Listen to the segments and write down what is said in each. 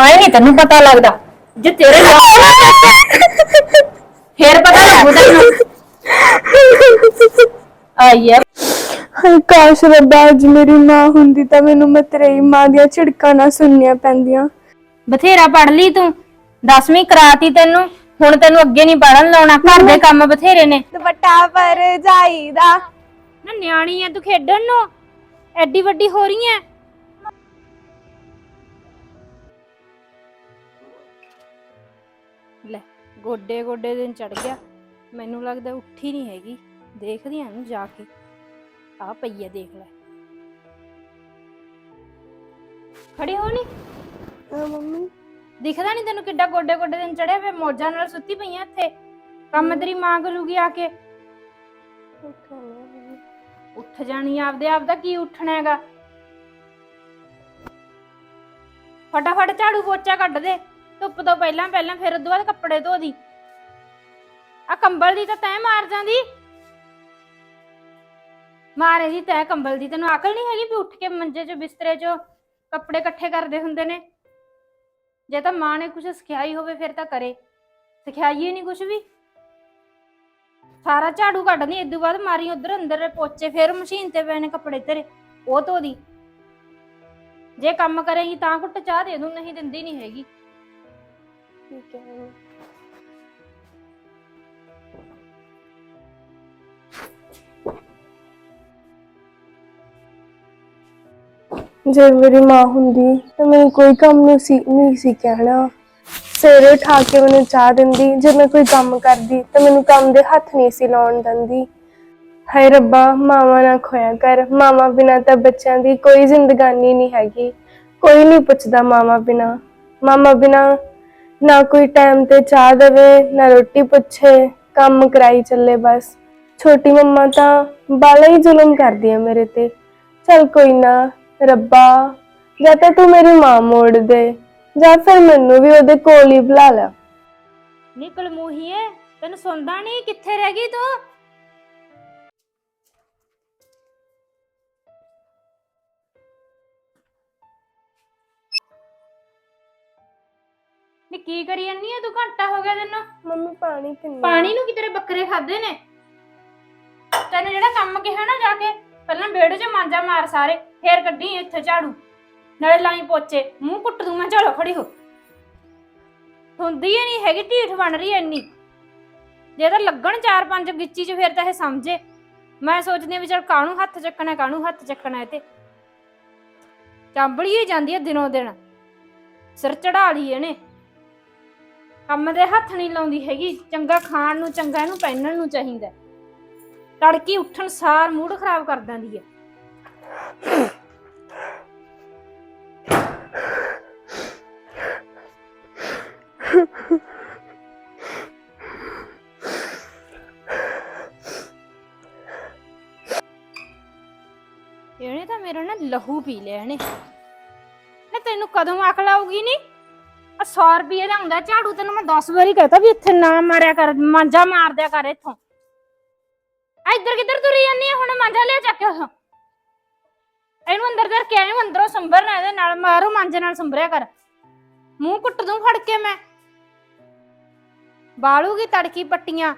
ਹਾਏ ਨਹੀਂ ਤੈਨੂੰ ਪਤਾ ਲੱਗਦਾ। ਜੇ ਤੇਰੇ ਨਾਲ ਫੇਰ ਪਤਾ ਲੱਗੂ ਤੈਨੂੰ। ਆਈ ਹੈ ਹਾਏ ਕਾਸ਼ ਰੱਬਾ ਅੱਜ ਮੇਰੀ ਮਾਂ ਹੁੰਦੀ ਤਾਂ ਮੈਨੂੰ ਮਤਰੇਈ ਮਾਂ ਦੀਆਂ ਝਿੜਕਾਂ ਨਾ ਸੁਣਨੀਆਂ ਪੈਂਦੀਆਂ। ਬਥੇਰਾ ਪੜ ਲਈ ਤੂੰ। 10ਵੀਂ ਕਰਾਤੀ ਤੈਨੂੰ। ਹੁਣ ਤੈਨੂੰ ਅੱਗੇ ਨਹੀਂ ਪੜਨ ਲਾਉਣਾ। ਘਰ ਦੇ ਕੰਮ ਬਥੇਰੇ ਨੇ। ਦੁਪੱਟਾ ਪਰ ਜਾਈਦਾ। ਨਾ ਨਿਆਣੀ ਐ ਤੂੰ ਖੇਡਣ ਨੂੰ। ਐਡੀ ਵੱਡੀ ਹੋ ਰਹੀ ਐ। ਲੈ ਗੋਡੇ ਗੋਡੇ ਦਿਨ ਚੜ ਗਿਆ। ਮੈਨੂੰ ਲੱਗਦਾ ਉੱਠੀ ਨਹੀਂ ਹੈਗੀ। ਦੇਖਦੀ ਆਂ ਨੂੰ ਜਾ ਕੇ। ਆ ਪਈ ਐ ਦੇਖ ਲੈ। ਖੜੀ ਹੋ ਨੀ? ਮੰਮੀ। ਦਿਖਦਾ ਨਹੀਂ ਤੈਨੂੰ ਕਿੱਡਾ ਗੋਡੇ ਗੋਡੇ ਦਿਨ ਚੜਿਆ ਵੇ ਮੋਜਾਂ ਨਾਲ ਸੁੱਤੀ ਪਈ ਐ ਇੱਥੇ। ਕੰਮ ਤੇਰੀ ਮਾਂ ਗਲੂਗੀ ਆ ਕੇ। ਉੱਠ ਜਾਣੀ ਆਪਦੇ ਆਪ ਦਾ ਕੀ ਉੱਠਣਾ ਹੈਗਾ? ਫਟਾਫਟ ਝਾੜੂ ਪੋਚਾ ਕੱਢ ਦੇ। ਧੁੱਪ ਤੋਂ ਪਹਿਲਾਂ ਪਹਿਲਾਂ ਫਿਰ ਉਦੋਂ ਬਾਅਦ ਕੱਪੜੇ ਧੋ ਦੀ ਆ ਕੰਬਲ ਦੀ ਤਾਂ ਤੈ ਮਾਰ ਜਾਂਦੀ। ਮਾਰੇ ਦੀ ਤੈ ਕੰਬਲ ਦੀ। ਤੈਨੂੰ ਅਕਲ ਨਹੀਂ ਹੈਗੀ ਵੀ ਉੱਠ ਕੇ ਮੰਜੇ 'ਚ, ਬਿਸਤਰੇ 'ਚ ਕੱਪੜੇ ਇਕੱਠੇ ਕਰਦੇ ਹੁੰਦੇ ਨੇ? ਜੇ ਤਾਂ ਮਾਂ ਨੇ ਕੁਝ ਸਿਖਾਈ ਹੋਵੇ ਫਿਰ ਤਾਂ ਕਰੇ। ਸਿਖਾਈਏ ਨਹੀਂ ਕੁਝ ਵੀ। ਸਾਰਾ ਝਾੜੂ ਕੱਢਣੀ ਇਦੋਂ ਬਾਅਦ ਮਾਰੀ ਉਧਰ ਅੰਦਰ ਪੋਚੇ, ਫਿਰ ਮਸ਼ੀਨ ਤੇ ਪਏ ਨੇ ਕੱਪੜੇ ਤੇਰੇ ਉਹ ਧੋ ਦੀ ਜੇ ਕੰਮ ਕਰੇਗੀ ਤਾਂ ਘੁੱਟ ਚਾਹ ਦੇ ਦੂੰ, ਨਹੀਂ ਦਿੰਦੀ ਨਹੀਂ ਹੈਗੀ। ਠੀਕ ਹੈ। ਜੇ ਮੇਰੀ ਮਾਂ ਹੁੰਦੀ ਤਾਂ ਮੈਨੂੰ ਕੋਈ ਕੰਮ ਨਹੀਂ ਸੀ ਨਹੀਂ ਸੀ ਕਹਿਣਾ। ਸਵੇਰੇ ਉਠਾ ਕੇ ਮੈਨੂੰ ਚਾਹ ਦਿੰਦੀ, ਜੇ ਮੈਂ ਕੋਈ ਕੰਮ ਕਰਦੀ ਤਾਂ ਮੈਨੂੰ ਕੰਮ ਦੇ ਹੱਥ ਨਹੀਂ ਸੀ ਲਾਉਣ ਦਿੰਦੀ। ਹਾਏ ਰੱਬਾ, ਮਾਵਾਂ ਨਾ ਖੋਇਆ ਕਰ। ਮਾਵਾਂ ਬਿਨਾ ਤਾਂ ਬੱਚਿਆਂ ਦੀ ਕੋਈ ਜ਼ਿੰਦਗਾਨੀ ਨਹੀਂ ਹੈਗੀ। ਕੋਈ ਨਹੀਂ ਪੁੱਛਦਾ ਮਾਵਾਂ ਬਿਨਾ। ਮਾਮਾ ਬਿਨਾ ਨਾ ਕੋਈ ਟਾਈਮ ਤੇ ਚਾਹ ਦੇਵੇ, ਨਾ ਰੋਟੀ ਪੁੱਛੇ, ਕੰਮ ਕਰਾਈ ਚੱਲੇ ਬਸ। ਛੋਟੀ ਮੰਮਾ ਤਾਂ ਬਾਲਾ ਹੀ ਜ਼ੁਲਮ ਕਰਦੀ ਹੈ ਮੇਰੇ ਤੇ। ਚਲ ਕੋਈ ਨਾ, ਰੱਬਾ, ਜਾਂ ਤਾਂ ਤੂੰ ਮੇਰੀ ਮਾਂ ਮੋੜ ਦੇ, ਜਾਂ ਫਿਰ ਮੈਨੂੰ ਵੀ ਉਹਦੇ ਕੋਲ ਹੀ ਬੁਲਾ ਲੈ। ਨਿਕਲ ਮੂਹੀਏ ਤੈਨੂੰ ਸੁਣਦਾ ਨਹੀਂ ਕਿੱਥੇ ਰਹਿ ਗਈ ਤੂੰ? ਨੀ ਕੀ ਕਰੀ ਜੰਨੀ ਆ? ਤੂੰ ਘੰਟਾ ਹੋ ਗਿਆ ਤੈਨੂੰ। ਮੰਮੀ ਪਾਣੀ ਪੀਣੀ ਪਾਣੀ ਨੂੰ ਕਿ ਤੇਰੇ ਬੱਕਰੇ ਖਾਦੇ ਨੇ? ਤੈਨੂੰ ਜਿਹੜਾ ਕੰਮ ਕਿਹਾ ਨਾ ਜਾ ਕੇ ਪਹਿਲਾਂ ਵਿਹੜੇ 'ਚ ਮਾਂਜਾ ਮਾਰ ਸਾਰੇ ਫੇਰ ਕੱਢੀ ਇੱਥੇ ਝਾੜੂ। ਨਾਲੇ ਲਾਈ ਪੋਚੇ ਮੂੰਹ ਕੁੱਟ ਦੂੰ ਮੈਂ ਝਾੜੋ ਖੜੀ ਹੋ। ਹੁੰਦੀ ਹੀ ਨਹੀਂ ਹੈਗੀ ਢੀਠ ਬਣ ਰਹੀ ਐ ਇੰਨੀ। ਜੇ ਤਾਂ ਲੱਗਣ ਚਾਰ ਪੰਜ ਗਿੱਚੀ 'ਚ ਫਿਰ ਤਾਂ ਇਹ ਸਮਝੇ। ਮੈਂ ਸੋਚਦੀ ਆ ਵੀ ਚਲ ਕਾਹਨੂੰ ਹੱਥ ਚੱਕਣਾ ਕਾਹਨੂੰ ਹੱਥ ਚੱਕਣਾ ਇਹ ਤੇ। ਚਾਂਬੜੀ ਹੀ ਜਾਂਦੀ ਐ ਦਿਨੋਂ ਦਿਨ। ਸਿਰ ਚੜਾ ਲਈ ਇਹਨੇ। ਕੰਮ ਦੇ ਹੱਥ ਨਹੀਂ ਲਾਉਂਦੀ ਹੈਗੀ। ਚੰਗਾ ਖਾਣ ਨੂੰ, ਚੰਗਾ ਇਹਨੂੰ ਪਹਿਨਣ ਨੂੰ ਚਾਹੀਦਾ ਤੜਕੀ ਉੱਠਣ ਸਾਰ ਮੂਡ ਖਰਾਬ ਕਰ ਦਿੰਦੀ ਹੈ। ਇਹਨੇ ਤਾਂ ਮੇਰਾ ਨਾ ਲਹੂ ਪੀ ਲਿਆ ਇਹਨੇ। ਨਾ ਤੈਨੂੰ ਕਦੋਂ ਅਕਲ ਆਊਗੀ ਨਹੀਂ ਆ 100 ਰੁਪਏ ਦਾ ਹੁੰਦਾ ਝਾੜੂ ਤੈਨੂੰ ਮੈਂ 10 ਵਾਰੀ ਕਹਤਾ ਵੀ ਇੱਥੇ ਨਾ ਮਾਰਿਆ ਕਰ, ਮਾਂਜਾ ਮਾਰ ਦਿਆ ਕਰ ਇੱਥੋਂ। ਆ ਇੱਧਰ ਕਿੱਧਰ ਤੁਰੀ ਜਾਂਦੀ ਆ? ਹੁਣ ਮਾਂਜਾ ਲਿਆ ਚੱਕ ਇਹਨੂੰ ਅੰਦਰ ਧਰ ਕੇ ਆਏ ਅੰਦਰੋਂ ਸੰਭਰਨਾ ਇਹਦੇ ਨਾਲ, ਮਾਰੋ ਮਾਂਜੇ ਨਾਲ ਸੰਭਰਿਆ ਕਰ। ਮੂੰਹ ਕੁੱਟ ਦੂੰ ਫੜ ਕੇ ਮੈਂ। ਬਾਲੂਗੀ ਤੜਕੀ ਪੱਟੀਆਂ।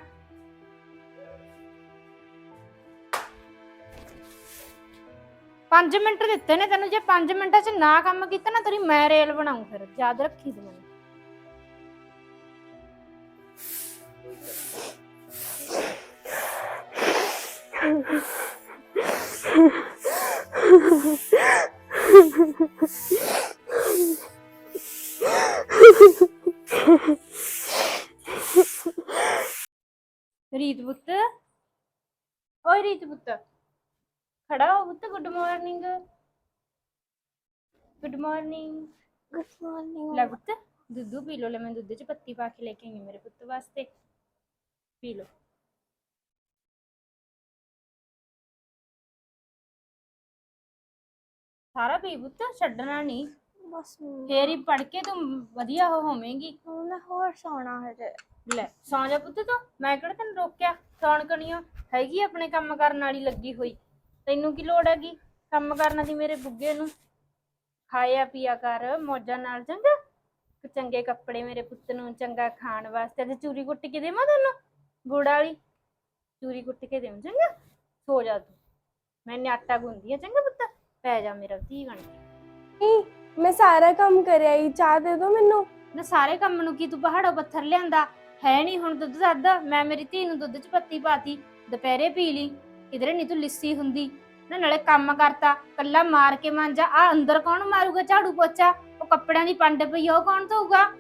ਪੰਜ ਮਿੰਟ ਦਿੱਤੇ ਨੇ ਤੈਨੂੰ, ਜੇ 5 ਮਿੰਟਾਂ 'ਚ ਨਾ ਕੰਮ ਕੀਤਾ ਨਾ ਤੇਰੀ ਮੈਂ ਰੇਲ ਬਣਾਉਂ ਫਿਰ, ਯਾਦ ਰੱਖੀ ਤੂੰ। ਮੈਨੂੰ ਰੀਤ ਪੁੱਤ, ਓਏ ਰੀਤ ਪੁੱਤ। ਖੜਾ ਹੋ ਪੁੱਤ good morning good morning good morning ਲੈ ਪੁੱਤ ਦੁੱਧ ਪੀ ਲੋ ਲੈ ਮੈਂ ਦੁੱਧ 'ਚ ਪੱਤੀ ਪਾ ਕੇ ਲੈ ਕੇ ਆਈ ਹਾਂ ਮੇਰੇ ਪੁੱਤ ਵਾਸਤੇ। ਪੀ ਲੋ ਸਾਰਾ ਪੀ ਪੁੱਤ ਛੱਡਣਾ ਨਹੀਂ। ਬਸ ਫੇਰ ਹੀ ਪੜ ਕੇ ਤੂੰ ਵਧੀਆ ਹੋ ਹੋਵੇਂਗੀ। ਮੈਂ ਹੋਰ ਸੌਣਾ ਹੈ ਲੈ ਸੌਂ ਜਾ ਪੁੱਤ ਤੂੰ। ਮੈਂ ਕਿਹੜਾ ਤੈਨੂੰ ਰੋਕਿਆ? ਸੌਣ ਕਣੀਓ। ਹੈਗੀ ਆਪਣੇ ਕੰਮ ਕਰਨ ਵਾਲੀ ਲੱਗੀ ਹੋਈ। ਤੈਨੂੰ ਕੀ ਲੋੜ ਹੈਗੀ? ਕੰਮ ਕਰਨ ਦੀ ਮੇਰੇ ਗੁੱਗੇ ਨੂੰ। ਖਾਇਆ ਪੀਆ ਕਰ ਮੌਜਾਂ ਨਾਲ ਚੰਗਾ। ਚੰਗੇ ਕੱਪੜੇ ਮੇਰੇ ਪੁੱਤ ਨੂੰ ਚੰਗਾ ਖਾਣ ਵਾਸਤੇ। ਤੇ ਚੂਰੀ ਕੁੱਟ ਕੇ ਦੇਵਾਂ ਤੈਨੂੰ? ਗੁੜ ਵਾਲੀ? ਚੂਰੀ ਕੁੱਟ ਕੇ ਦੇਵਾਂ ਚੰਗਾ? ਸੋ ਜਾ ਤੂੰ। ਮੈਨੇ ਆਟਾ ਗੁੰਦੀ ਆ ਚੰਗਾ ਪੁੱਤ? ਪੈ ਜਾ ਮੇਰਾ ਧੀ ਬਣ ਕੇ। ਨਹੀਂ ਮੈਂ ਸਾਰਾ ਕੰਮ ਕਰਿਆ ਹੀ ਚਾਹ ਦੇ ਦੋ ਮੈਨੂੰ। ਨਾ ਸਾਰੇ ਕੰਮ ਨੂੰ ਕੀ ਤੂੰ ਪਹਾੜੋਂ ਪੱਥਰ ਲਿਆਂਦਾ? ਹੈ ਨਹੀਂ ਹੁਣ ਦੁੱਧ ਦੱਦ ਮੈਂ ਮੇਰੀ ਧੀ ਨੂੰ ਦੁੱਧ ਚ ਪੱਤੀ ਪਾਤੀ ਦੁਪਹਿਰੇ ਪੀ ਲਈ। ਕਿਧਰੇ ਨਹੀਂ ਤੂੰ ਲਿੱਸੀ ਹੁੰਦੀ। ਨਾ ਨਾਲੇ ਕੰਮ ਕਰਤਾ ਕੱਲਾ ਮਾਰ ਕੇ ਮਾਂਜਾ ਆ ਅੰਦਰ ਕੌਣ ਮਾਰੂਗਾ ਝਾੜੂ ਪੋਚਾ? ਉਹ ਕੱਪੜਿਆਂ ਦੀ ਪੰਡ ਪਈ ਆ, ਉਹ ਕੌਣ ਧੋਊਗਾ?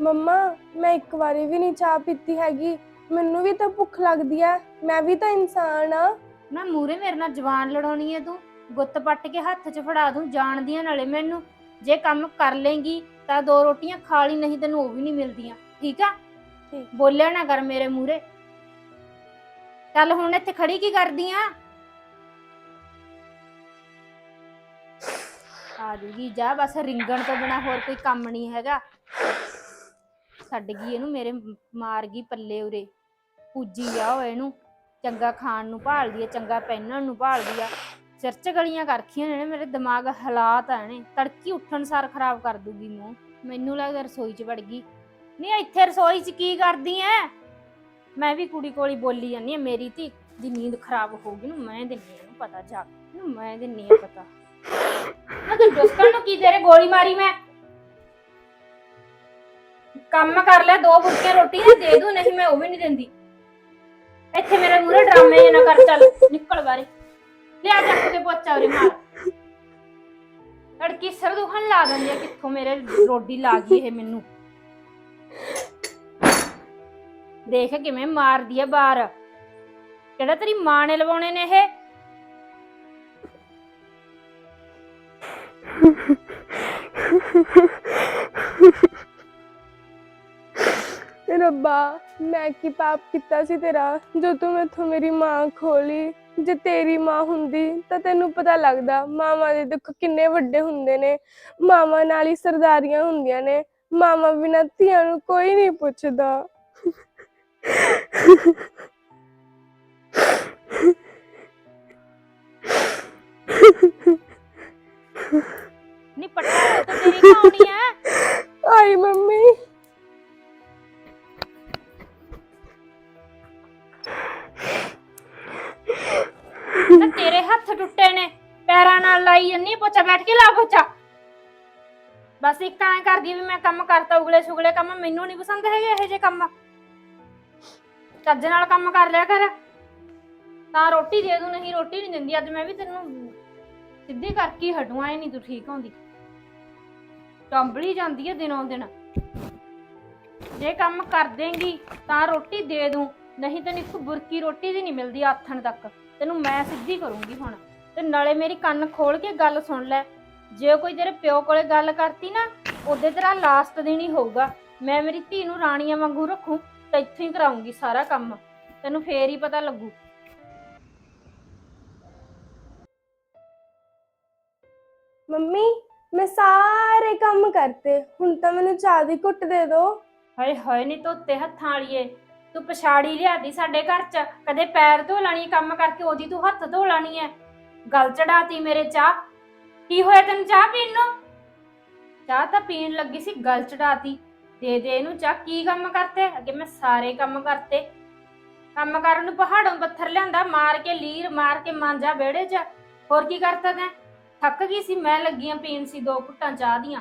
ਮੰਮਾ ਮੈਂ ਇੱਕ ਵਾਰੀ ਵੀ ਨਹੀਂ ਚਾਹ ਪੀਤੀ ਹੈਗੀ। ਮੈਨੂੰ ਵੀ ਤਾਂ ਭੁੱਖ ਲੱਗਦੀ ਹੈ ਮੈਂ ਵੀ ਤਾਂ ਇਨਸਾਨ ਆ। ਨਾ ਮੂਰੇ ਮੇਰੇ ਨਾਲ ਜਵਾਨ ਲੜਾਉਣੀ ਐ ਤੂੰ। ਗੁੱਤ ਪੱਟ ਕੇ ਹੱਥ 'ਚ ਫੜਾ ਦੂੰ ਜਾਣਦੀਆਂ ਨਾਲੇ ਮੈਨੂੰ। ਜੇ ਕੰਮ ਕਰ ਲੇਂਗੀ ਤਾਂ ਦੋ ਰੋਟੀਆਂ ਖਾ ਲਈ ਨਹੀਂ ਤੈਨੂੰ ਉਹ ਵੀ ਨਹੀਂ ਮਿਲਦੀਆਂ। ਠੀਕ ਆ? ਠੀਕ। ਬੋਲਿਆ ਨਾ ਕਰ ਮੇਰੇ ਮੂਰੇ ਚੱਲ ਹੁਣ ਇੱਥੇ ਖੜੀ ਕੀ ਕਰਦੀ ਆ? ਆ ਜੂਗੀ, ਜਾ ਬਸ ਰਿੰਗਣ ਤੋਂ ਬਿਨਾ ਹੋਰ ਕੋਈ ਕੰਮ ਨਹੀਂ ਹੈਗਾ। ਛੱਡ ਗਈ ਇਹਨੂੰ ਮੇਰੇ ਮਾਰ ਗਈ ਪੱਲੇ ਉਰੇ। ਪੂਜੀ ਆ ਉਹ ਇਹਨੂੰ। ਚੰਗਾ ਖਾਣ ਨੂੰ ਭਾਲਦੀ ਆ, ਚੰਗਾ ਪਹਿਨਣ ਨੂੰ ਭਾਲਦੀ ਆ। ਸਿਰ ਚ ਗਲੀਆਂ ਕਰਖੀਆਂ ਨੇ, ਮੇਰੇ ਦਿਮਾਗ ਹਾਲਾਤ ਆ ਨੇ। ਤੜਕੀ ਉੱਠਣ ਸਾਰ ਖਰਾਬ ਕਰ ਦੂਗੀ ਮੂੰਹ। ਮੈਨੂੰ ਲੱਗਦਾ ਰਸੋਈ 'ਚ ਵੜ ਗਈ। ਨਹੀਂ ਇੱਥੇ ਰਸੋਈ 'ਚ ਕੀ ਕਰਦੀ ਐ? ਮੈਂ ਵੀ ਕੁੜੀ ਕੋਲੀ ਬੋਲੀ ਜਾਂਦੀ ਆ ਮੇਰੀ ਧੀ ਦੀ ਨੀਂਦ ਖਰਾਬ ਹੋਊਗੀ ਨੂੰ ਮੈਂ ਦਿੰਨੀ ਆ ਇਹਨੂੰ ਪਤਾ, ਜਾ ਕੇ ਮੈਂ ਦਿੰਨੀ ਆ ਪਤਾ। ਨਾ ਤੂੰ ਡੁਸਕਣ ਨੂੰ ਕੀ ਤੇਰੇ ਗੋਲੀ ਮਾਰੀ ਮੈਂ? ਕੰਮ ਕਰ ਲੈ, ਦੋ ਬੁੱਕੀਆਂ ਰੋਟੀ ਦੀ ਦੇ ਦੂੰ, ਨਹੀਂ ਮੈਂ ਉਹ ਵੀ ਨਹੀਂ ਦਿੰਦੀ। ਇੱਥੇ ਮੇਰੇ ਮੂਹਰੇ ਡਰਾਮੇ ਜੇ ਨਾ ਕਰ, ਚੱਲ, ਨਿਕਲ ਬਾਰੇ। ਲਿਆ ਚੱਕ ਕੇ ਪੋਚਾ ਉਰੇ ਮਾਰ। ਲੜਕੀ ਸਿਰ ਦੁਖਣ ਲਾ ਦਿੰਦੀ ਆ, ਕਿੱਥੋਂ ਮੇਰੇ ਰੋਡੀ ਲਾ ਗਈ ਇਹ ਮੈਨੂੰ। ਦੇਖ ਕਿਵੇਂ ਮਾਰਦੀ ਆ ਬਾਹਰ ਕਿਹੜਾ ਤੇਰੀ ਮਾਂ ਨੇ ਲਵਾਉਣੇ ਨੇ ਇਹ? ਰੱਬਾ, ਮੈਂ ਕੀ ਪਾਪ ਕੀਤਾ ਸੀ ਤੇਰਾ? ਜੋ ਤੂੰ ਮੈਥੋਂ ਮੇਰੀ ਮਾਂ ਖੋਲੀ, ਜੇ ਤੇਰੀ ਮਾਂ ਹੁੰਦੀ ਤਾਂ ਤੈਨੂੰ ਪਤਾ ਲੱਗਦਾ ਮਾਵਾਂ ਦੇ ਦੁੱਖ ਕਿੰਨੇ ਵੱਡੇ ਹੁੰਦੇ ਨੇ। ਮਾਵਾਂ ਨਾਲ ਹੀ ਸਰਦਾਰੀਆਂ ਹੁੰਦੀਆਂ ਨੇ। ਮਾਵਾਂ ਬਿਨਾਂ ਧੀਆਂ ਨੂੰ ਕੋਈ ਨਹੀਂ ਪੁੱਛਦਾ। ਨਹੀਂ ਪੱਟਾ ਤਾਂ ਤੇਰੀ ਕਹਾਣੀ ਆ। ਆਈ ਮੰਮੀ। ਨਾ ਤੇਰੇ ਹੱਥ ਟੁੱਟੇ ਨੇ ਪੈਰਾਂ ਨਾਲ ਲਾਈ ਜੰਨੀ ਪੋਚਾ ਬੈਠ ਕੇ ਲਾ ਪੋਚਾ। ਬਸ ਇੱਕ ਐਂ ਕਰਦੀ ਵੀ ਮੈਂ ਕੰਮ ਕਰਤਾ ਉਗਲੇ ਸੁਗਲੇ ਕੰਮ ਮੈਨੂੰ ਨਹੀਂ ਪਸੰਦ ਹੈਗੇ ਇਹੋ ਜਿਹੇ ਕੰਮ। ਚੱਜ ਨਾਲ ਕੰਮ ਕਰ ਲਿਆ ਕਰ। ਤਾਂ ਰੋਟੀ ਦੇ ਦੂੰ, ਨਹੀਂ ਰੋਟੀ ਨਹੀਂ ਦਿੰਦੀ, ਅੱਜ ਮੈਂ ਵੀ ਤੈਨੂੰ ਸਿੱਧੀ ਕਰਕੇ ਹਟੂ, ਐ ਨਹੀਂ ਤੂੰ ਠੀਕ ਹੁੰਦੀ। ਟੰਬਲੀ ਜਾਂਦੀ ਹੈ ਦਿਨੋਂ ਦਿਨ। ਜੇ ਕੰਮ ਕਰ ਦੇਂਗੀ, ਤਾਂ ਰੋਟੀ ਦੇ ਦੂੰ, ਨਹੀਂ ਤੈਨੂੰ ਇੱਕ ਬੁਰਕੀ ਰੋਟੀ ਦੀ ਨਹੀਂ ਮਿਲਦੀ ਆਥਣ ਤੱਕ। ਤੈਨੂੰ ਮੈਂ ਸਿੱਧੀ ਕਰੂੰਗੀ ਹੁਣ। ਤੇ ਨਾਲੇ ਮੇਰੀ ਕੰਨ ਖੋਲ ਕੇ ਗੱਲ ਸੁਣ ਲੈ। ਜੇ ਕੋਈ ਤੇਰੇ ਪਿਓ ਕੋਲੇ ਗੱਲ ਕਰਤੀ ਨਾ, ਉਹਦੇ ਤੇਰਾ ਲਾਸਟ ਦਿਨ ਹੀ ਹੋਊਗਾ। ਮੈਂ ਮੇਰੀ ਧੀ ਨੂੰ ਰਾਣੀਆਂ ਵਾਂਗੂ ਰੱਖੂ। ਤੇ ਇੱਥੇ ਹੀ ਕਰਾਉਂਗੀ ਸਾਰਾ ਕੰਮ। ਤੈਨੂੰ ਫੇਰ ਹੀ ਪਤਾ ਲੱਗੂ। ਮੰਮੀ ਮੈਂ ਸਾਰੇ ਕੰਮ ਕਰਤੇ। ਹੁਣ ਤਾਂ ਮੈਨੂੰ ਚਾਹ ਦੀ ਘੁੱਟ ਦੇ ਦਿਓ ਹਾਏ ਹਾਏ ਨਹੀਂ ਧੋਤੇ ਹੱਥਾਂ ਵਾਲੀਏ। ਤੂੰ ਪਛਾੜੀ ਲਿਆਦੀ ਸਾਡੇ ਘਰ ਚ। ਕਦੇ ਪੈਰ ਧੋ ਲਾਣੀ ਕੰਮ ਕਰਕੇ ਉਹਦੀ ਤੂੰ ਹੱਥ ਧੋ ਲਾਣੀ ਐ ਗਲ ਚੜਾਤੀ ਮੇਰੇ ਚਾਹ। ਕੀ ਹੋਇਆ ਤੈਨੂੰ ਚਾਹ ਪੀਣ ਨੂੰ? ਚਾਹ ਤਾਂ ਪੀਣ ਲੱਗੀ ਸੀ ਗਲ ਚੜਾਤੀ। ਦੇ ਦੇ ਇਹਨੂੰ ਚਾਹ ਕੀ ਕੰਮ ਕਰਤੇ? ਅੱਗੇ ਮੈਂ ਸਾਰੇ ਕੰਮ ਕਰਤੇ। ਕੰਮ ਕਰਨ ਨੂੰ ਪਹਾੜੋਂ ਪੱਥਰ ਲਿਆਂਦਾ, ਮਾਰ ਕੇ ਲੀਰ, ਮਾਰ ਕੇ ਮਾਂਜਾ ਵਿਹੜੇ 'ਚ। ਹੋਰ ਕੀ ਕਰਤਾ ਤੈਂ? ਥੱਕ ਗਈ ਸੀ, ਮੈਂ ਲੱਗੀਆਂ ਪੀਣ ਸੀ ਦੋ ਘੁੱਟਾਂ ਚਾਹ ਦੀਆਂ।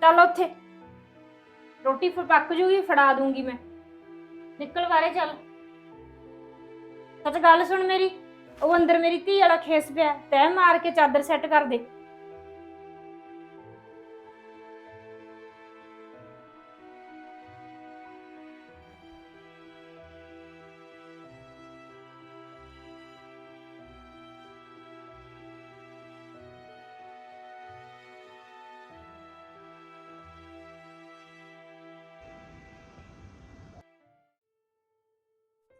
ਚੱਲ ਉੱਥੇ। ਰੋਟੀ ਫਿਰ ਪੱਕ ਜੂਗੀ, ਫੜਾ ਦੂੰਗੀ ਮੈਂ। ਨਿਕਲ ਬਾਰੇ ਚੱਲ। ਸੱਚ ਗੱਲ ਸੁਣ ਮੇਰੀ, ਉਹ ਅੰਦਰ ਮੇਰੀ ਧੀ ਵਾਲਾ ਖੇਸ ਪਿਆ, ਤੈ ਮਾਰ ਕੇ ਚਾਦਰ ਸੈੱਟ ਕਰ ਦੇ।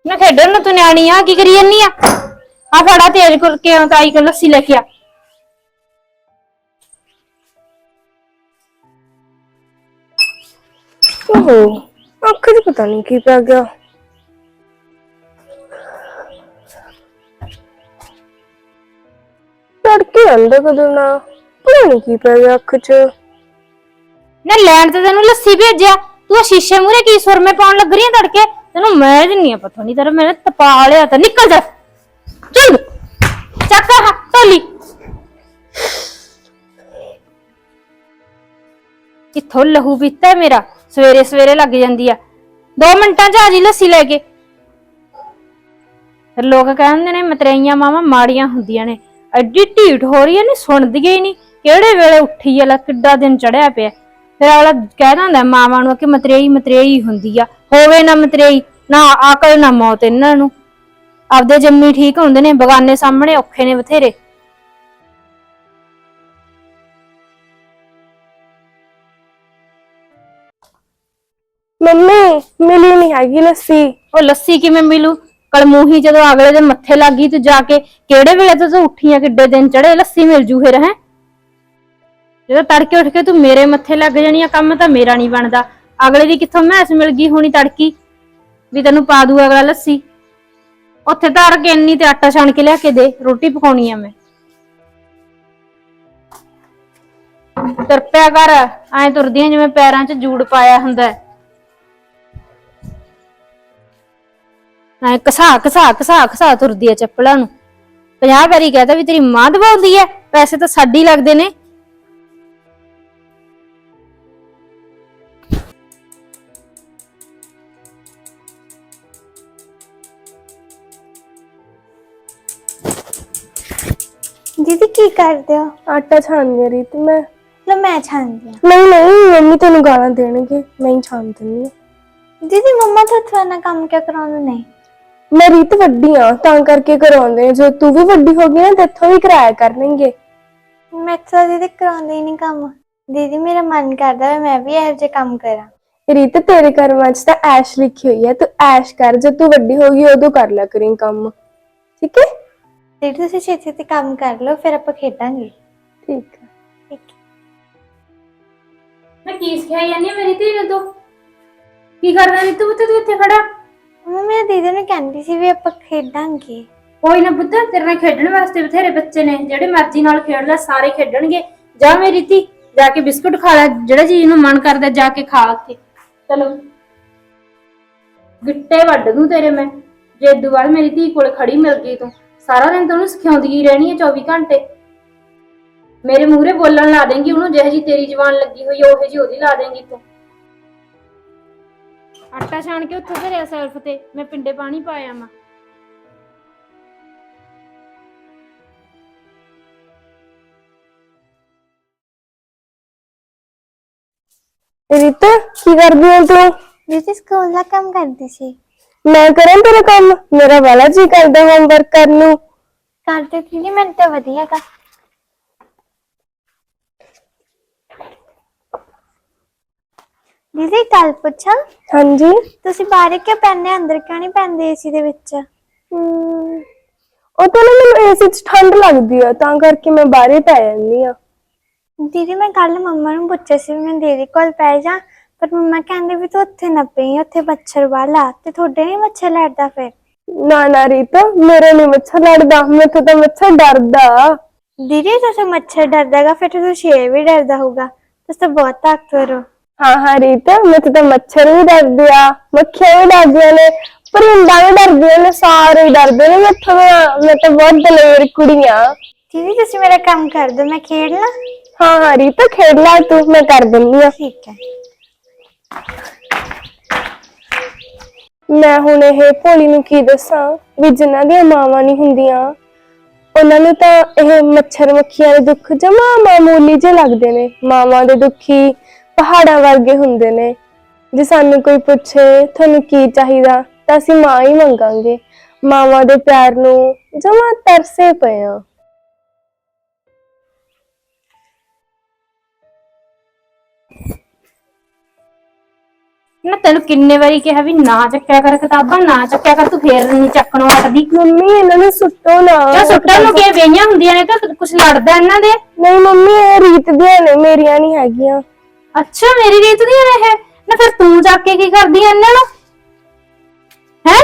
ਨਾ ਖੇਡਣ ਨੂੰ ਤੂੰ ਨਿਆਣੀ ਆ ਕੀ ਕਰੀ ਜੰਨੀ ਆ? ਆ ਫੜਾ ਤੇਜ ਕਰਕੇ ਆ ਤਾਈ ਕੋਲ ਲੱਸੀ ਲੈ ਕੇ ਆ। ਓਹੋ ਅੱਖ 'ਚ ਪਤਾ ਨਹੀਂ ਕੀ ਪੈ ਗਿਆ। ਤੜਕੇ ਆਂਦਾ ਕਦੋਂ ਨਾ ਪਤਾ ਨਹੀਂ ਕੀ ਪੈ ਗਿਆ ਅੱਖ 'ਚ। ਨਾ ਲੈਣ ਤੇ ਤੈਨੂੰ ਲੱਸੀ ਭੇਜਿਆ ਤੂੰ ਆਹ ਸ਼ੀਸ਼ੇ ਮੂਰੇ ਕੀ ਸੁਰਮੇ ਪਾਉਣ ਲੱਗ ਰਹੀ ਆ ਤੜਕੇ? ਤੈਨੂੰ ਮੈਂ ਦਿੰਨੀ ਆ ਪਤਾ ਨਹੀਂ ਤੇਰਾ ਮੈਂ ਤਪਾ ਲਿਆ ਤਾਂ ਨਿਕਲ ਜਾ। ਚੱਲ, ਚੱਕ ਹਾਂ ਤੋਲੀ ਕਿੱਥੋਂ ਲਹੂ ਪੀਤਾ ਹੈ ਮੇਰਾ? ਸਵੇਰੇ ਸਵੇਰੇ ਲੱਗ ਜਾਂਦੀ ਆ। 2 ਮਿੰਟਾਂ ਚ ਆ ਜੀ ਲੱਸੀ ਲੈ ਕੇ। ਫਿਰ ਲੋਕ ਕਹਿੰਦੇ ਨੇ ਮਤਰੇਈਆਂ ਮਾਵਾਂ ਮਾੜੀਆਂ ਹੁੰਦੀਆਂ ਨੇ। ਐਡੀ ਢੀਠ ਹੋ ਰਹੀ ਐ ਨਹੀਂ ਸੁਣਦੀਆਂ ਹੀ ਨਹੀਂ। ਕਿਹੜੇ ਵੇਲੇ ਉੱਠੀ ਆ, ਲੈ ਕਿੱਡਾ ਦਿਨ ਚੜਿਆ ਪਿਆ। ਫਿਰ ਅਗਲਾ ਕਹਿ ਦਿੰਦਾ ਮਾਵਾਂ ਨੂੰ ਕਿ ਮਤਰੇਈ ਮਤਰੇਈ ਹੁੰਦੀ ਆ। ਹੋਵੇ ਨਾ ਮਤਰੇਈ ਨਾ ਆਕਲ ਨਾ ਮੌਤ ਇਹਨਾਂ ਨੂੰ। ਆਪਦੇ ਜੰਮੀ ਠੀਕ ਹੁੰਦੇ ਨੇ ਬਗਾਨੇ ਸਾਹਮਣੇ ਔਖੇ ਨੇ ਬਥੇਰੇ। ਮੰਮੀ ਮਿਲੀ ਨਹੀਂ ਹੈਗੀ ਲੱਸੀ। ਉਹ ਲੱਸੀ ਕਿਵੇਂ ਮਿਲੂ? ਕਲਮੂਹੀ ਜਦੋਂ ਅਗਲੇ ਦੇ ਮੱਥੇ ਲੱਗੀ ਤੂੰ ਜਾ ਕੇ ਕਿਹੜੇ ਵੇਲੇ ਤੋਂ ਤੂੰ ਉੱਠੀਆਂ ਕਿੱਡੇ ਦਿਨ ਚੜੇ ਲੱਸੀ ਮਿਲ ਜੂ ਫਿਰ ਹੈ? ਜਦੋਂ ਤੜਕੇ ਉੱਠ ਕੇ ਤੂੰ ਮੇਰੇ ਮੱਥੇ ਲੱਗ ਜਾਣੀ ਆ ਕੰਮ ਤਾਂ ਮੇਰਾ ਨਹੀਂ ਬਣਦਾ। ਅਗਲੇ ਦੀ ਕਿੱਥੋਂ ਮੈਸ ਮਿਲ ਗਈ ਹੋਣੀ ਤੜਕੀ? ਵੀ ਤੈਨੂੰ ਪਾ ਦੂ ਅਗਲਾ ਲੱਸੀ। ਉੱਥੇ ਧਰ ਕੇ ਇੰਨੀ ਤੇ ਆਟਾ ਛਾਣ ਕੇ ਲਿਆ ਕੇ ਦੇ, ਰੋਟੀ ਪਕਾਉਣੀ ਆ ਮੈਂ। ਤੁਰ ਪਿਆ ਕਰ, ਐਂ ਤੁਰਦੀਆਂ ਜਿਵੇਂ ਪੈਰਾਂ 'ਚ ਜੂੜ ਪਾਇਆ ਹੁੰਦਾ ਹੈ। ਐ ਕਸਾ ਕਸਾ ਕਸਾ ਕਸਾ ਤੁਰਦੀ ਐ ਚੱਪਲਾਂ ਨੂੰ। 50 ਵਾਰੀ ਕਹਤਾ ਵੀ ਤੇਰੀ ਮਾਂ ਦਵਾਉਂਦੀ ਐ ਪੈਸੇ ਤਾਂ ਸਾਡੀ ਲੱਗਦੇ ਨੇ। ਦੀਦੀ ਕੀ ਕਰਦੇ ਹੋ? ਆਟਾ ਛਾਣਦੀ ਆ ਰੀਤ ਮੈਂ। ਲੋ ਮੈਂ ਛਾਣਦੀ ਨਹੀਂ ਨਹੀਂ ਮੰਮੀ ਤੈਨੂੰ ਗਾਲਾਂ ਦੇਣਗੇ ਮੈਂ ਹੀ ਛਾਣ ਦਿੰਦੀ ਹਾਂ। ਦੀਦੀ ਮੰਮਾ ਤਾਂ ਤੁਹਾਨੂੰ ਕੰਮ ਕਿਉਂ ਕਰਾਉਂਦੇ ਨੇ? ਮੈਂ ਰੀਤ ਵੱਡੀ ਆ ਤਾਂ ਕਰਕੇ ਕਰਵਾਉਂਦੇ ਨੇ ਜੇ ਤੂੰ ਵੀ ਵੱਡੀ ਹੋ ਗਈ ਨਾ ਤੇ ਇੱਥੋਂ ਵੀ ਕਰਾਇਆ ਕਰਨਗੇ। ਮੈਂ ਤਾਂ ਦੀਦੀ ਕਰਾਉਂਦੇ ਹੀ ਨਹੀਂ ਕੰਮ। ਦੀਦੀ ਮੇਰਾ ਮਨ ਕਰਦਾ ਹੈ ਮੈਂ ਵੀ ਇਹੋ ਜਿਹੇ ਕੰਮ ਕਰਾਂ। ਰੀਤ ਤੇਰੇ ਕਰਮਾਂ 'ਚ ਤਾਂ ਐਸ਼ ਲਿਖੀ ਹੋਈ ਹੈ। ਤੂੰ ਐਸ਼ ਕਰ ਜਦ ਤੂੰ ਵੱਡੀ ਹੋ ਗਈ ਉਦੋਂ ਕਰ ਲਿਆ ਕਰੀਂ ਕੰਮ। ਠੀਕ ਹੈ? ਦੀਦੀ ਤੁਸੀਂ ਛੇਤੀ ਤੇ ਕੰਮ ਕਰ ਲਓ ਫਿਰ ਆਪਾਂ ਖੇਡਾਂਗੇ। ਠੀਕ ਹੈ ਠੀਕ। ਮੈਂ ਕੀ ਸਿਖਾਈ ਜਾਂਦੀ ਮੇਰੀ ਧੀ ਨੂੰ ਤੂੰ? ਕੀ ਕਰਦਾ ਨੀ ਤੂੰ ਤੂੰ ਇੱਥੇ ਖੜਾ? ਮੰਮਾ ਮੈਂ ਦੀਦੀ ਨੂੰ ਕਹਿੰਦੀ ਸੀ ਵੀ ਆਪਾਂ ਖੇਡਾਂਗੇ। ਕੋਈ ਨਾ ਪੁੱਤ ਤੇਰੇ ਨਾਲ ਖੇਡਣ ਵਾਸਤੇ ਬਥੇਰੇ ਬੱਚੇ ਨੇ ਜਿਹੜੇ ਮਰਜ਼ੀ ਨਾਲ ਖੇਡ ਲੈ ਸਾਰੇ ਖੇਡਣਗੇ। ਜਾ ਮੇਰੀ ਧੀ ਜਾ ਕੇ ਬਿਸਕੁਟ ਖਾ ਲੈ ਜਿਹੜਾ ਚੀਜ਼ ਨੂੰ ਮਨ ਕਰਦਾ ਜਾ ਕੇ ਖਾ ਉੱਥੇ। ਚਲੋ। ਗਿੱਟੇ ਵੱਢ ਦੂੰ ਤੇਰੇ ਮੈਂ ਜੇ ਬਾਅਦ ਮੇਰੀ ਧੀ ਕੋਲ ਖੜੀ ਮਿਲ ਗਈ ਤੂੰ। ਸਾਰਾ ਦਿਨ ਤੈਨੂੰ ਸਿਖਾਉਂਦੀ ਹੀ ਰਹਿਣੀ ਹੈ 24 ਘੰਟੇ। ਮੇਰੇ ਮੂਹਰੇ ਬੋਲਣ ਲਾ ਦੇਂਗੀ ਉਹਨੂੰ ਜਿਹੇ ਜੀ ਤੇਰੀ ਜ਼ਬਾਨ ਲੱਗੀ ਹੋਈ ਹੈ ਉਹੇ ਜੀ ਉਹਦੀ ਲਾ ਦੇਂਗੀ ਤੂੰ। ਆਟਾ ਛਾਣ ਕੇ ਉੱਥੇ ਧਰਿਆ ਸੈਲਫ ਤੇ ਮੈਂ ਪਿੰਡੇ ਪਾਣੀ ਪਾਇਆ ਮਾ ਰੀਤ ਕੀ ਕਰਦੀ ਹੈ ਤੂੰ? ਦੀਦੀ ਸਕੂਲ ਦਾ ਕੰਮ ਕਰਦੀ ਸੀ। ਮੈਂ ਕਰਾਂ ਤੇਰਾ ਕੰਮ? ਮੇਰਾ ਵਾਲਾ ਜੀ ਕਰਦਾ ਹੋਮਵਰਕ ਕਰਨ ਨੂੰ। ਕਰਦੇ ਦੀਦੀ ਮੈਨੂੰ ਤਾਂ ਵਧੀਆ ਗਾ। ਦੀਦੀ ਕੱਲ ਪੁੱਛਾਂ? ਹਾਂਜੀ। ਤੁਸੀਂ ਬਾਹਰ ਕਿਉਂ ਪੈਂਦੇ ਅੰਦਰ ਕਿਉਂ ਨਹੀਂ ਪੈਂਦੇ ਏਸੀ ਦੇ ਵਿੱਚ? ਹਮ, ਉਹ ਤਾਂ ਨਾ ਮੈਨੂੰ ਏਸੀ 'ਚ ਠੰਡ ਲੱਗਦੀ ਆ ਤਾਂ ਕਰਕੇ ਮੈਂ ਬਾਹਰੇ ਪੈ ਜਾਂਦੀ ਆ। ਦੀਦੀ ਮੈਂ ਕੱਲ ਮੰਮਾ ਨੂੰ ਪੁੱਛਿਆ ਸੀ ਵੀ ਮੈਂ ਦੀਦੀ ਕੋਲ ਪੈ ਜਾ। ਪਰ ਮੰਮਾ ਕਹਿੰਦੇ ਵੀ ਤੂੰ ਉੱਥੇ ਨਾ ਪਈ ਉੱਥੇ ਮੱਛਰ ਵਾਲਾ ਤੇ ਤੁਹਾਡੇ ਨਹੀਂ ਮੱਛਰ ਲੜਦਾ ਫਿਰ? ਨਾ ਨਾ ਰੀਤ ਮੇਰੇ ਲਈ ਮੱਛਰ ਲੜਦਾ ਮੈਥੋਂ ਤਾਂ ਮੱਛਰ ਡਰਦਾ। ਦੀਦੀ ਤੁਸੀਂ ਮੱਛਰ ਡਰਦਾਗਾ ਫਿਰ ਤਾਂ ਸ਼ੇਰ ਵੀ ਡਰਦਾ ਹੋਊਗਾ। ਤੁਸੀਂ ਤਾਂ ਬਹੁਤ ਤਾਕਤਵਰ ਹੋ। ਹਾਂ ਹਾਂ ਰੀਤ ਮੈਥੋਂ ਤਾਂ ਮੱਛਰ ਵੀ ਡਰਦੇ ਆ ਮੱਖੀਆਂ ਵੀ ਡਰਦੀਆਂ ਨੇ ਪਰਿੰਦਾਂ ਵੀ ਡਰਦੀਆਂ ਨੇ ਸਾਰੇ ਹੀ ਡਰਦੇ ਨੇ ਮੈਥੋਂ ਤਾਂ। ਮੈਂ ਤਾਂ ਬਹੁਤ ਦਲੇਰ ਕੁੜੀ ਆ ਦੀਦੀ ਤੁਸੀਂ ਮੇਰਾ ਕੰਮ ਕਰ ਦਿਓ ਮੈਂ ਖੇਡ ਲਾਂ ਹਾਂ ਹਾਂ ਰੀਤ ਖੇਡ ਲੈ ਤੂੰ ਮੈਂ ਕਰ ਦਿੰਦੀ ਆ। ਠੀਕ ਹੈ। ਮੈਂ ਹੁਣ ਇਹ ਭੋਲੀ ਨੂੰ ਕੀ ਦੱਸਾਂ ਵੀ ਜਿਨ੍ਹਾਂ ਦੀਆਂ ਮਾਵਾਂ ਨਹੀਂ ਹੁੰਦੀਆਂ, ਉਹਨਾਂ ਨੂੰ ਤਾਂ ਇਹ ਮੱਛਰ ਮੱਖੀਆਂ ਦੇ ਦੁੱਖ ਜਮਾ ਮਾਮੂਲੀ ਜਿਹੇ ਲੱਗਦੇ ਨੇ। ਮਾਵਾਂ ਦੇ ਦੁੱਖੀ ਪਹਾੜਾਂ ਵਰਗੇ ਹੁੰਦੇ ਨੇ। ਜੇ ਸਾਨੂੰ ਕੋਈ ਪੁੱਛੇ, ਤੁਹਾਨੂੰ ਕੀ ਚਾਹੀਦਾ? ਤਾਂ ਅਸੀਂ ਮਾਂ ਹੀ ਮੰਗਾਂਗੇ। ਮਾਵਾਂ ਦੇ ਪਿਆਰ ਨੂੰ ਜਮਾ ਤਰਸੇ ਪਏ ਆ। ਨਾ ਤੈਨੂੰ ਕਿੰਨੇ ਵਾਰੀ ਕਿਹਾ ਵੀ ਨਾ ਚੱਕਿਆ ਕਰ ਕਿਤਾਬਾਂ ਨਾ ਚੱਕਿਆ ਕਰ ਤੂੰ ਫੇਰ ਨਹੀਂ ਚੱਕਣੋਂ ਹਟਦੀ। ਮੰਮੀ ਇਹਨਾਂ ਨੂੰ ਸੁੱਟੋ ਨਾ। ਕਿਉਂ ਸੁੱਟਣ ਨੂੰ ਕੀ ਵੇਈਆਂ ਹੁੰਦੀਆਂ ਨੇ ਤਾਂ ਕੁਝ ਲੜਦਾ ਇਹਨਾਂ ਦੇ। ਨਹੀਂ ਮੰਮੀ ਇਹ ਰੀਤ ਦੀਆਂ ਨੇ ਮੇਰੀਆਂ ਨਹੀਂ ਹੈਗੀਆਂ। ਅੱਛਾ ਮੇਰੀ ਰੀਤ ਦੀਆਂ ਨੇ ਇਹ? ਨਾ ਫਿਰ ਤੂੰ ਚੱਕ ਕੇ ਕੀ ਕਰਦੀ ਐ ਇਹਨਾਂ ਨੂੰ? ਹੈ?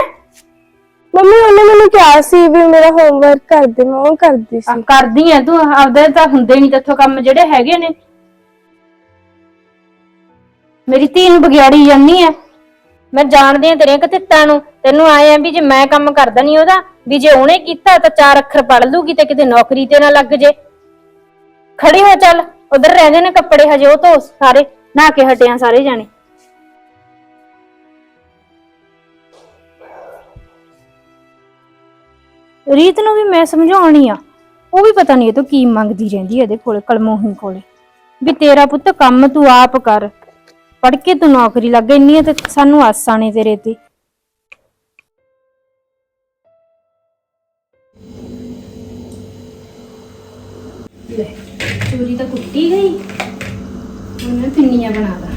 ਮੰਮੀ ਉਹਨੇ ਮੈਨੂੰ ਕਿਹਾ ਸੀ ਵੀ ਮੇਰਾ ਹੋਮਵਰਕ ਕਰ ਦੇ ਮੈਂ ਉਹ ਕਰਦੀ ਸੀ। ਕਰਦੀ ਐ ਤੂੰ ਆਪਦੇ ਤਾਂ ਹੁੰਦੇ ਨਹੀਂ ਤੇਥੋਂ ਕੰਮ ਜਿਹੜੇ ਹੈਗੇ ਨੇ। ਮੇਰੀ ਧੀ ਨੂੰ ਬਗਿਆੜੀ ਜਾਂਦੀ ਐ। ਮੈਂ ਜਾਣਦੀ ਆ ਤੇਰੀਆਂ ਕਤਿੱਤਾਂ ਨੂੰ। ਤੈਨੂੰ ਆਏ ਆ ਵੀ ਜੇ ਮੈਂ ਕੰਮ ਕਰਦਾ ਨਹੀਂ ਉਹਦਾ, ਵੀ ਜੇ ਉਹਨੇ ਕੀਤਾ ਤਾਂ ਚਾਰ ਅੱਖਰ ਪੜ ਲੂਗੀ ਤੇ ਕਿਤੇ ਨੌਕਰੀ ਤੇ ਨਾ ਲੱਗ ਜੇ। ਖੜੀ ਹੋ ਚੱਲ, ਉਧਰ ਰਹਿੰਦੇ ਨੇ ਕੱਪੜੇ ਹਜੇ ਉਹ ਧੋ ਸਾਰੇ, ਨਹਾ ਕੇ ਹਟਿਆ ਸਾਰੇ ਜਾਣੇ। ਰੀਤ ਨੂੰ ਵੀ ਮੈਂ ਸਮਝਾਉਣੀ ਆ। ਉਹ ਵੀ ਪਤਾ ਨਹੀਂ ਇਹ ਤੋਂ ਕੀ ਮੰਗਦੀ ਰਹਿੰਦੀ ਹੈ ਇਹਦੇ ਕੋਲ, ਕਲਮੋਹੀ ਕੋਲੇ। ਵੀ ਤੇਰਾ ਪੁੱਤ ਕੰਮ ਤੂੰ ਆਪ ਕਰ ਪੜ ਕੇ ਤੂੰ ਨੌਕਰੀ ਲੱਗ ਇੰਨੀ ਤੇ ਸਾਨੂੰ ਆਸਾਂ ਨੇ ਤੇਰੇ ਤੇ। ਲੈ, ਚੂਰੀ ਤਾਂ ਕੁੱਟੀ ਗਈ। ਹੁਣ ਮੈਂ ਪਿੰਨੀਆਂ ਬਣਾਦਾ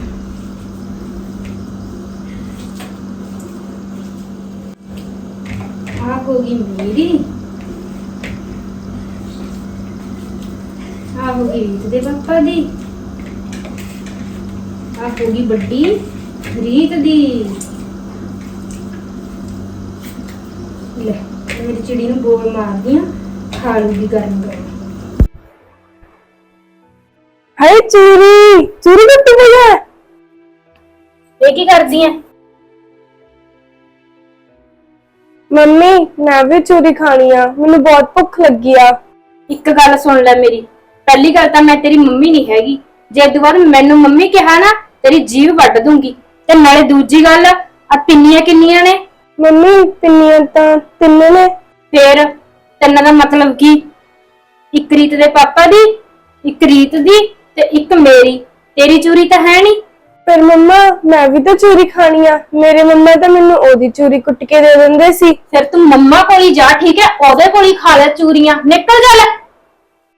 ਆ ਹੋ ਗਈ ਮੇਰੀ। ਆ ਹੋ ਗਈ ਰੀਤ ਦੇ ਪਾਪਾ ਦੀ। ਹੋ ਗਈ ਵੱਡੀ ਰੀਤ ਦੀ। ਲੈ ਮੇਰੀ ਚਿੜੀ ਨੂੰ ਬੋਲ ਮਾਰਦੀ ਆ ਖਾ ਲੂਗੀ ਗਰਮ ਗਰਮ ਹਾਏ ਚੂਰੀ ਚੂਰੀ ਕੁੱਟੀ ਪਈ ਹੈ? ਇਹ ਕੀ ਕਰਦੀ ਐ ਮੰਮੀ ਮੈਂ ਵੀ ਚੂਰੀ ਖਾਣੀ ਆ ਮੈਨੂੰ ਬਹੁਤ ਭੁੱਖ ਲੱਗੀ ਆ। ਇੱਕ ਗੱਲ ਸੁਣ ਲੈ ਮੇਰੀ ਪਹਿਲੀ ਗੱਲ ਤਾਂ ਮੈਂ ਤੇਰੀ ਮੰਮੀ ਨਹੀਂ ਹੈਗੀ। ਜੇ ਬਾਅਦ ਮੈਨੂੰ ਮੰਮੀ ਕਿਹਾ ਨਾ ਤੇਰੀ ਜੀਭ ਵੱਢ ਦੂੰਗੀ ਤੇ ਨਾਲੇ ਦੂਜੀ ਗੱਲ ਆ ਪਿੰਨੀਆਂ ਕਿੰਨੀਆਂ ਨੇ? ਮੰਮੀ ਪਿੰਨੀਆਂ ਤਾਂ ਤਿੰਨ ਨੇ। ਫੇਰ ਤਿੰਨ ਦਾ ਮਤਲਬ ਕੀ? ਇੱਕ ਰੀਤ ਦੇ ਪਾਪਾ ਦੀ ਇੱਕ ਰੀਤ ਦੀ ਤੇ ਇੱਕ ਮੇਰੀ। ਤੇਰੀ ਚੂਰੀ ਤਾਂ ਹੈ ਨਹੀਂ। ਪਰ ਮੰਮਾ ਮੈਂ ਵੀ ਤਾਂ ਚੂਰੀ ਖਾਣੀ ਆ। ਮੇਰੇ ਮੰਮਾ ਤਾਂ ਮੈਨੂੰ ਉਹਦੀ ਚੂਰੀ ਕੁੱਟ ਕੇ ਦੇ ਦਿੰਦੇ ਸੀ। ਫਿਰ ਤੂੰ ਮੰਮਾ ਕੋਲ ਹੀ ਜਾ ਠੀਕ ਹੈ? ਉਹਦੇ ਕੋਲ ਹੀ ਖਾ ਲੈ ਚੂਰੀਆਂ। ਨਿਕਲ ਜਾ ਲੈ।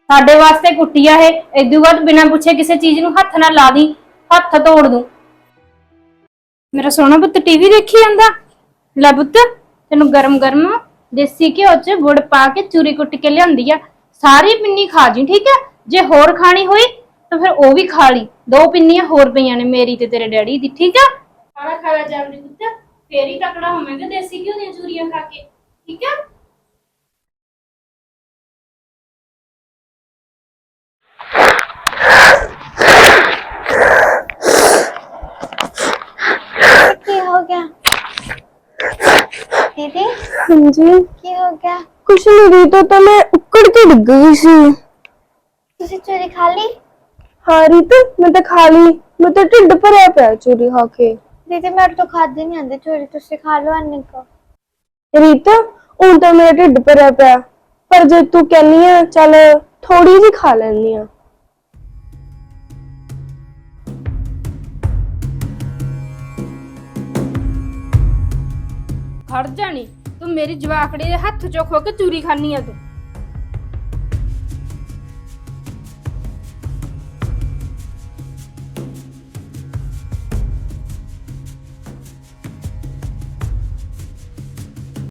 ਸਾਡੇ ਵਾਸਤੇ ਕੁੱਟੀ ਆ ਇਹ। ਇਦੋਂ ਬਾਅਦ ਬਿਨਾਂ ਪੁੱਛੇ ਕਿਸੇ ਚੀਜ਼ ਨੂੰ ਹੱਥ ਨਾ ਲਾ ਦੀ। ਹੱਥ ਤੋੜ ਦੂੰ ਮੇਰਾ ਸੋਹਣਾ ਪੁੱਤ ਟੀਵੀ ਦੇਖੀ ਜਾਂਦਾ? ਲੈ ਪੁੱਤ, ਤੈਨੂੰ ਗਰਮ ਗਰਮ ਦੇਸੀ ਘਿਓ ਚ ਗੁੜ ਪਾ ਕੇ ਚੂਰੀ ਕੁੱਟ ਕੇ ਲਿਆਂਦੀ ਆ। ਸਾਰੀ ਪਿੰਨੀ ਖਾ ਜੀ, ਠੀਕ ਹੈ ਜੇ ਹੋਰ ਖਾਣੀ ਹੋਈ, ਤਾਂ ਫਿਰ ਉਹ ਵੀ ਖਾ ਲਈ। ਦੋ ਪਿੰਨੀਆਂ ਹੋਰ ਪਈਆਂ ਨੇ ਮੇਰੀ ਤੇ ਤੇਰੇ ਡੈਡੀ ਦੀ, ਠੀਕ ਆ? ਖਾਣਾ ਖਾਣਾ ਜਾਂਦੀ ਪੁੱਤ, ਫੇਰ ਹੀ ਤਕੜਾ ਹੋਵਾਂਗੇ ਦੇਸੀ ਘਿਓ ਦੀਆਂ ਚੂਰੀਆਂ ਖਾ ਕੇ, ਠੀਕ ਹੈ ਕੀ ਹੋ ਗਿਆ ਦੀਦੀ ਹਾਂਜੀ। ਕੀ ਹੋ ਗਿਆ? ਕੁਛ ਨਹੀਂ ਰੀਤੋ ਤਾਂ ਮੈਂ ਉੱਕੜ ਕੇ ਡਿੱਗ ਗਈ ਸੀ। ਤੁਸੀਂ ਚੋਰੀ ਖਾ ਲਈ? ਹਾਂ ਰੀਤ ਮੈਂ ਤਾਂ ਖਾ ਲਈ। ਮੈਂ ਤਾਂ ਢਿੱਡ ਭਰਿਆ ਪਿਆ ਚੂਰੀ ਖਾ ਕੇ। ਦੀਦੀ ਮੇਰੇ ਤੋਂ ਖਾਦੇ ਨਹੀਂ ਆਂਦੇ ਚੋਰੀ ਤੁਸੀਂ ਖਾ ਲਓ ਅੰਨੇ ਕੋ। ਰੀਤ ਹੁਣ ਤਾਂ ਮੇਰਾ ਢਿੱਡ ਭਰਿਆ ਪਿਆ। ਪਰ ਜੇ ਤੂੰ ਕਹਿੰਨੀ ਆ ਚੱਲ ਥੋੜੀ ਜਿਹੀ ਖਾ ਲੈਣੀ ਆ। ਖੜ ਜਾਣੀ। ਮੇਰੀ ਜਵਾਕੜੀ ਦੇ ਹੱਥ ਚੋਂ ਖੋ ਕੇ ਚੂਰੀ ਖਾਨੀ ਆ ਤੂੰ।